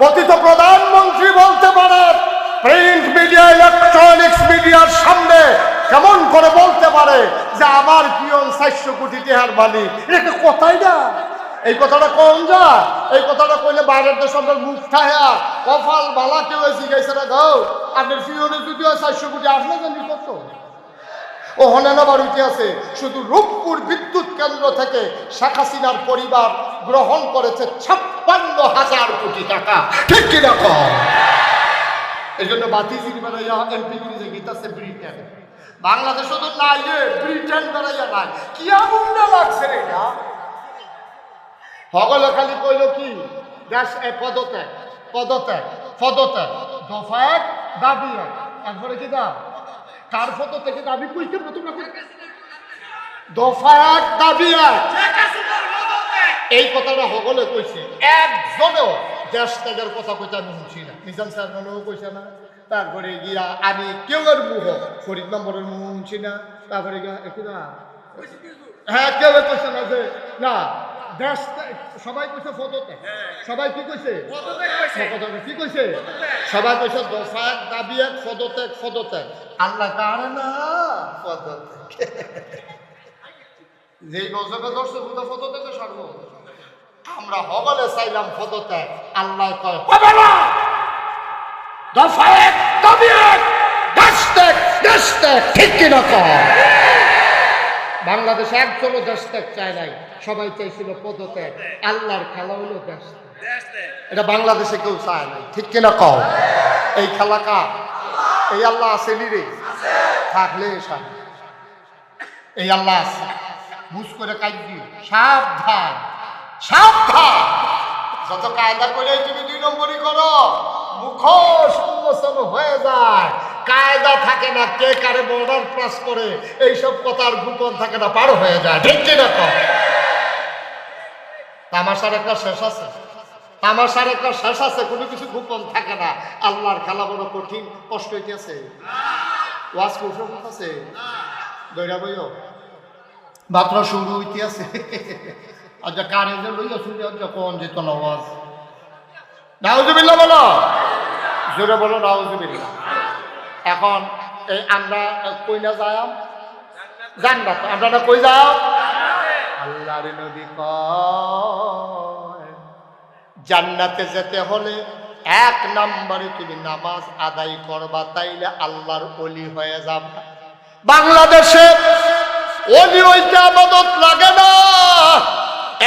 পতিত প্রধানমন্ত্রী বলতে পারে প্রিন্ট মিডিয়া ইলেকট্রনিক্স মিডিয়ার সামনে কেমন করে বলতে পারে যে আমার পিয়ন চারশো কোটি টেহার মালিক। এটা কোথায় না? এই কথাটা কোন যা। এই কথাটা কইলে বাইরের দেশ আমরা মুখ ঠায়া কপাল বালা কেউ এসে গেছে না গাও আপনার পিয়নে যদি হয় চারশো কোটি আসলে জানি কত? ও হনানা বাড়িতে আছে শুধু রূপপুর বিদ্যুৎ কেন্দ্র থেকে শেখ হাসিনার পরিবার গ্রহণ করেছে ছাপ্পান্ন হাজার কোটি টাকা। ঠিক কিনা কম এই জন্য বাতিজির বেড়াইয়া এমপি যে গীতাছে ব্রিটেন। বাংলাদেশ শুধু নাই ব্রিটেন বেড়াইয়া নাই। কি আগুনটা লাগছে রে এটা? হগলে খালি কইল কি? দেশ এ পদত্যাগ পদত্যাগ পদত্যাগ। দফা এক দাবি একবারে কি দা কার ফটো থেকে দাবি কইতে তোমরা দফা এক দাবি এই কথাটা হগলে কইছে। একজনও দেশ ত্যাগের কথা কইতে আমি শুনছি না। নিজাম চেয়ারম্যানও কইছে না। তারপরে গিয়া আমি কেউ এর মুহ ফরিদ নম্বরের মুহ শুনছি না। তারপরে গিয়া একটু না হ্যাঁ কেউ কইছে না যে না। দেশ সবাই কইছে ফটোতে সবাই কি কইছে? কি কইছে? সবাই কইছে দফা এক দাবি এক আল্লাহ কারে না যেই গজবে পদত্যাগে সর্ব আমরা হবলে চাইলাম পদত্যাগ। আল্লাহ কয় হবে না! দফা এক দাবি এক দেশ ত্যাগ দেশ ত্যাগ ঠিক কিনা কয়? বাংলাদেশ একজনও দেশ ত্যাগ চায় নাই সবাই চাইছিল পদত্যাগ। আল্লাহর খেলা হলো দেশ এটা বাংলাদেশে কেউ চায় নাই। ঠিক কিনা কও? এই খেলা কা এই আল্লাহ আছে রে? থাকলে এই আল্লাহ আছে। বুঝ করে দিও সাবধান। সাবধান! যত কায়দা করে তুমি দুই নম্বরই করো মুখোশ উন্মোচন হয়ে যায়। কায়দা থাকে না, কে কারে বর্ডার ক্রস করে, এইসব কথার গোপন থাকে না, পার হয়ে যায়। ঠিক কিনা কম তামাশার একটা শেষ আছে। তামাশার একটা শেষ আছে, কোনো কিছু গোপন থাকে না। আল্লাহর খেলা বড় কঠিন, কষ্ট হইতেছে। ওয়াজ কৌশল আছে দৈরা বইও। মাত্র শুরু হইতে আছে আচ্ছা কানে যে লইয়া শুরু যখন যেত না ওয়াজ। নাউজুবিল্লাহ বলো। জোরে বলো, নাউজুবিল্লাহ। এখন এই আমরা কই না যাম জান্নাত। আমরা না কই যাও? আল্লাহর নবী কয়, জান্নাতে যেতে হলে এক নম্বরে তুমি নামাজ আদায় করবা, তাইলে আল্লাহর অলি হয়ে যাবা। বাংলাদেশে অলি হইতে আবাদত লাগে না।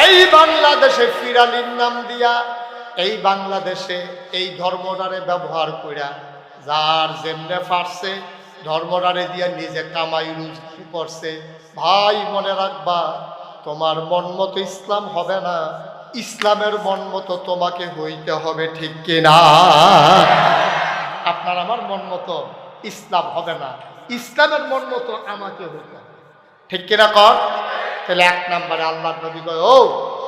এই বাংলাদেশে ফিরালির নাম দিয়া, এই বাংলাদেশে এই ধর্মটারে ব্যবহার কইরা যার যেমনে পারছে ধর্মটারে দিয়া নিজে কামাই রুজি করছে। ভাই, মনে রাখবা, তোমার মন মতো ইসলাম হবে না। ইসলামের মন মতো তোমাকে হইতে হবে ঠিক কিনা? আপনার আমার মন মতো ইসলাম হবে না। ইসলামের মন মতো আমাকে হইতে হবে। ঠিক কিনা কর? তাহলে এক নম্বরে আল্লাহ নবী কয়, ও,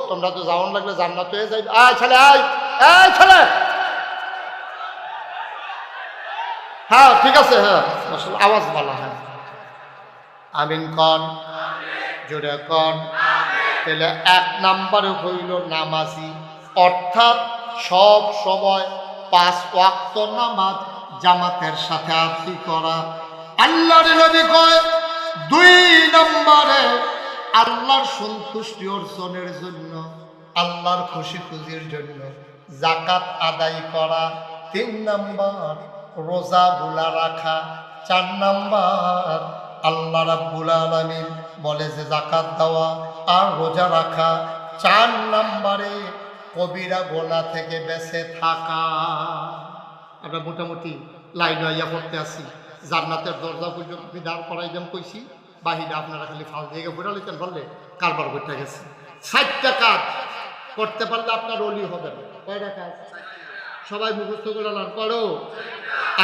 তোমরা তো যাওয়ান লাগলে জান্নাত হয়ে যাই আয় ছেলে আয় ছেলে! হ্যাঁ ঠিক আছে হ্যাঁ আওয়াজ বলা হ্যাঁ। আমিন কন, জোরে কন। তাহলে এক নাম্বারে হইল নামাজি। অর্থাৎ সব সময় পাঁচ ওয়াক্ত নামাজ জামাতের সাথে আরতি করা। আল্লাহর নবী কয়, দুই নম্বরে আল্লাহর সন্তুষ্টি অর্জনের জন্য, আল্লাহর খুশি খুশির জন্য জাকাত আদায় করা। তিন নাম্বার রোজা গুলা রাখা, চার নাম্বার, আল্লাহ রাব্বুল আলামিন বলে যে জাকাত দেওয়া আর রোজা রাখা। চার নাম্বারে কবিরা গোনা থেকে বেঁচে থাকা। আমরা মোটামুটি লাইন ইয়া করতে আসি জান্নাতের দরজা পর্যন্ত বিধান করাই দেন কইছি? বাহিরে আপনারা খালি ফাল দিয়ে ঘুরে লিতেন বললে কারবার করতে গেছে। ষাটটা কাজ করতে পারলে আপনার অলি হবে না কয়টা কাজ? সবাই মুখস্থ করে নেন করো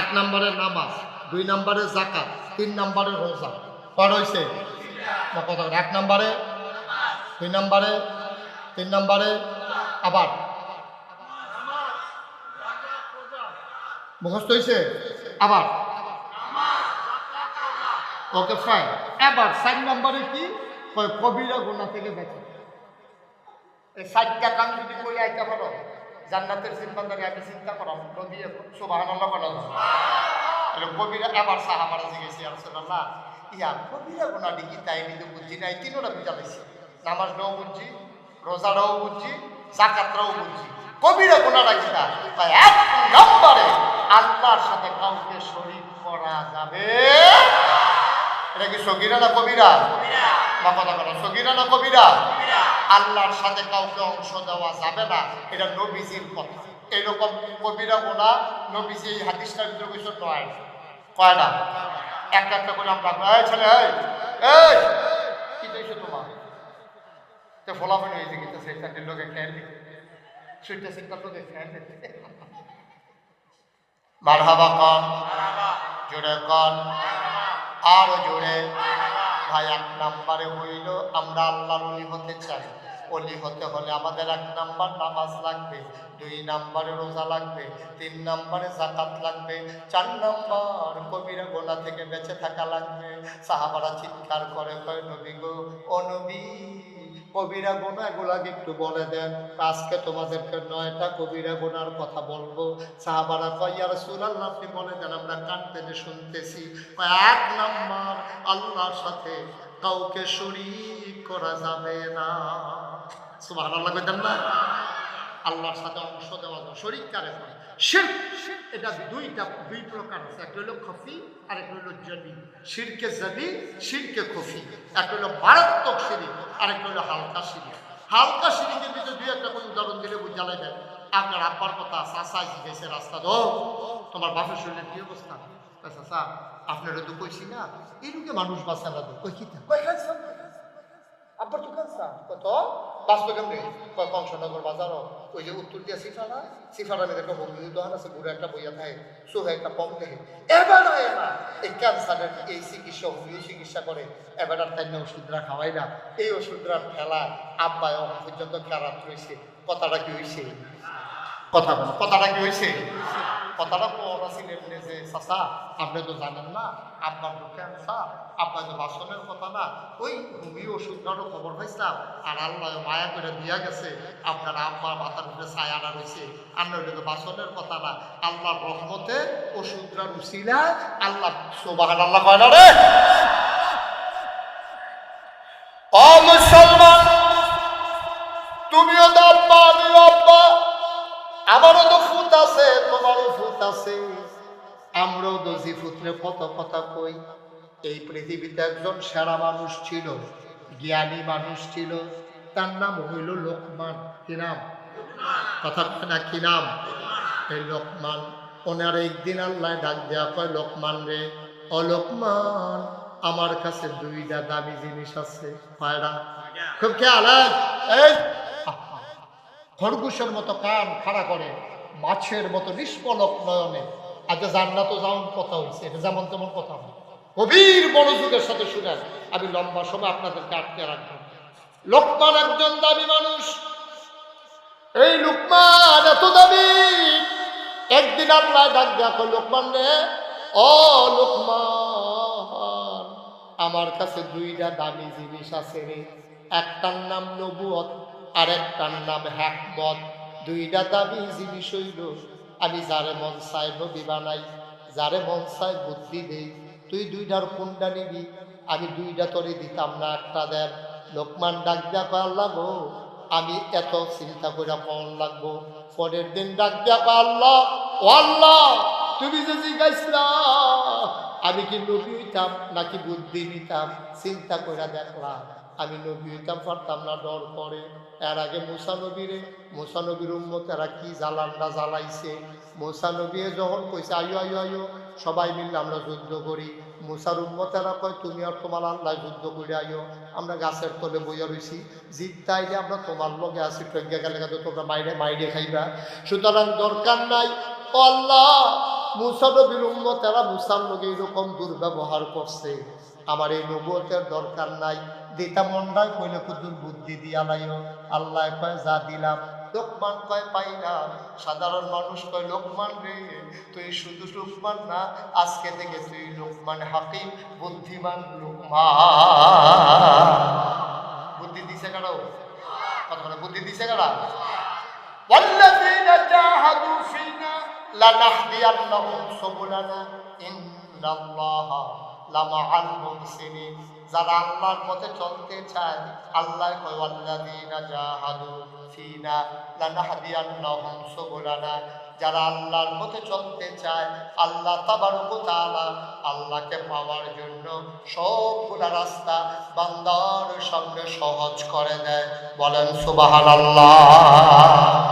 এক নম্বরে নামাজ, দুই নম্বরে জাকাত তিন নম্বরে রোজা। কর হয়েছে না এক নম্বরে, দুই নম্বরে, তিন নম্বরে, আবার। মুখস্থ হয়েছে আবার। ওকে ফাইন এবার চার নম্বরে কি? কবিরা গুণা থেকে বেঁচে। চারটা কাম যদি করে আইতে পারো। জান্নাতের জিম্মাদারি আমি চিন্তা করাম নদী সুবাহ কবিরা এবার সাহাবারা জিজ্ঞেসি আলসাল্লাহ ইয়া কবিরা গোনা ডিকি তাই কিন্তু বুঝছি নাই তিনোটা বুঝালাইছি নামাজটাও বুঝছি রোজাটাও বুঝছি জাকাতটাও বুঝছি কবিরা কি তা তাই এক নম্বরে আল্লাহর সাথে কাউকে শরীক করা যাবে এটা কি সগিরা না কবিরা? বা কথা কথা সগিরা না কবিরা? আল্লাহর সাথে কাউকে অংশ দেওয়া যাবে না, এটা নবীজির কথা। এরকম কবিরা গোনা নবীজি এই হাদিসটার ভিতরে কিছু নয়। কয়টা একটা একটা করে আমরা এই ছেলে, এই কি দেখছ তোমার? তো ফলাফল হয়েছে কিন্তু সেই লোকে খেয়াল দিতে সুইটা সিটটা লোকে খেয়াল মারহাবা কন জোরে কন আরও জোরে। ভাই এক নাম্বারে হইল, আমরা আল্লাহর অলি হতে চাই। অলি হতে হলে আমাদের এক নাম্বার নামাজ লাগবে, দুই নাম্বারে রোজা লাগবে, তিন নাম্বারে জাকাত লাগবে, চার নাম্বার কবিরা গোনা থেকে বেঁচে থাকা লাগবে। সাহাবারা চিৎকার করে কয় নবী গো, ও নবী। কবিরা গোনা এগুলাকে একটু বলে দেন। আজকে তোমাদেরকে নয়টা কবিরা গোনার কথা বলব। সাহাবারা কয় আর সুরাল আপনি বলে দেন, আমরা কান পেতে শুনতেছি। এক নাম্বার, আল্লাহর সাথে কাউকে শরীক করা যাবে না। সুবাহ আল্লাহ না। আল্লাহর সাথে অংশ দেওয়া শরীক কারে করে শিরক। এটা দুইটা, দুই প্রকার আছে। একটা হলো খফি আর একটা হলো জলি। শিরকে জলি, শিরকে খফি। একটা হলো মারাত্মক সিঁড়ি আর একটা হলো হালকা সিঁড়ি হালকা সিঁড়িকে ভিতরে দুই একটা কোনো উদাহরণ দিলে বুঝালাই দেন আপনার আব্বার কথা চাষা জিজ্ঞেসে রাস্তা দো তোমার বাপের শরীরের কি অবস্থা? চাষা আপনারা তো কইছি না? এইরুকে মানুষ বাঁচা কই কি কই খাইছেন আব্বার স্যার। কত? বাস্তব কেমনি? কংসনগর বাজারও? ওই যে উত্তর দিয়া সিফারা সিফারা মেয়েদের একটা বন্ধু দোকান আছে বুড়ো একটা বইয়া থাকে সোহে একটা কম দেখে এবার এই ক্যান্সারের এই চিকিৎসা হোমিও চিকিৎসা করে এবার আর তাই ওষুধরা খাওয়াই না। এই ওষুধরা ফেলা আব্বায় পর্যন্ত খারাপ রয়েছে, কথাটা কি হয়েছে কথা কথাটা কি হয়েছে কথাটা পড়া ছিলেন যে, চাচা, আপনি তো জানেন না, আপনার তো ক্যান্সার আপনার তো বাসনের কথা না, ওই ভূমি ওষুধটারও খবর পাইছিলাম, আর আল্লাহ মায়া করে দিয়া গেছে, আপনার আব্বার মাথার উপরে ছায়াটা রয়েছে আপনার তো বাসনের কথা না, আল্লাহর রহমতে ওষুধটা রুচিলা আল্লাহ সোবাহান আল্লাহ কয় না রে? পুত্রে কত কথা কই, এই পৃথিবীতে একজন সেরা মানুষ ছিল, জ্ঞানী মানুষ ছিল, তার নাম হইল লোকমান। কি নাম? কথা না, কি নাম? এই লোকমান। ওনার একদিন আল্লাহ ডাক দেওয়া কয়, লোকমান রে, ও লোকমান, আমার কাছে দুইটা দামি জিনিস আছে পায়রা খুব খেয়াল হ্যাঁ? এই, খরগোশের মতো কান খাড়া করে, মাছের মতো নিষ্পলক নয়নে। আজ জান্নাতও যেমন কথা হয়েছে এটা যেমন তেমন কথা না। গভীর মনোযোগের সাথে শুনেন, আমি লম্বা সময় আপনাদেরকে আটকে রাখব। লোকমান একজন দাবি মানুষ। এই লোকমান এত দাবি একদিন আল্লাহ ডাক দেখো লোকমান রে, ও লোকমান, আমার কাছে দুইটা দামি জিনিস আছে রে। একটার নাম নবুয়ত আর একটার নাম হ্যাকমত দুইটা দামি জিনিস হইল আমি যারে মন চাই নবী বানাই, যারে মন চাই বুদ্ধি দেই, তুই দুইটার কোনটা নিবি, আমি দুইটা তোরে দিতাম না একটা দেন লোকমান ডাক দিয়া আল্লাহ আমি এত চিন্তা করে কন লাগবো। পরের দিন ডাক দিয়া আল্লাহ, ও আল্লাহ, তুমি যে জিজ্ঞাসা, আমি কি নবী নাকি বুদ্ধি নিতাম? চিন্তা করে দেখলাম আমি নবী হইতাম পারতাম না ডর করে। এর আগে মুসা নবীরে, মুসা নবীর উম্মত এরা কি জ্বালানটা জ্বালাইছে? মুসা নবী যখন কইছে, আয়ো আয়ো আয়ো, সবাই মিললে আমরা যুদ্ধ করি। মুসার উম্মতেরা কয়, তুমি আর তোমার আল্লাহ যুদ্ধ করে আইও আমরা গাছের তলে বইয়া রইছি। জিত তাইলে আমরা তোমার লগে আছি টজ্ঞা গেলে তো তোমরা মাইরে মাইরে খাইবা। সুতরাং দরকার নাই। আল্লাহ, মুসা নবীর উম্মতেরা মুসার লগে এরকম দুর্ব্যবহার করছে। আমার এই নবতের দরকার নাই। দিতা মন্ডায় কইলে কুদুর বুদ্ধি দিয়া লাইও আল্লাহ কয় যা দিলাম লোকমান কয় পাইলাম সাধারণ মানুষ কয় লোকমান রে তুই শুধু লোকমান না আজকে থেকে তুই লোকমান হাকিম বুদ্ধিমান লোকমান বুদ্ধি দিছে কারো কথা বলে বুদ্ধি দিছে কারা والذين ফিনা লানাহদিয়ান্নাহুম সুবুলানা লামাআল মুহসিনিন যারা আল্লাহর পথে চলতে চায় আল্লাহ কয়, ওয়াল্লাযীনা জাহাদু ফিনা লানাহদিয়ান্নাহুম সুবুলানা যারা আল্লাহর পথে চলতে চায়, আল্লাহ তাবারক তাআলা আল্লাহকে পাওয়ার জন্য সবগুলা রাস্তা বান্দার সামনে সহজ করে দেয়। বলেন সুবহানাল্লাহ।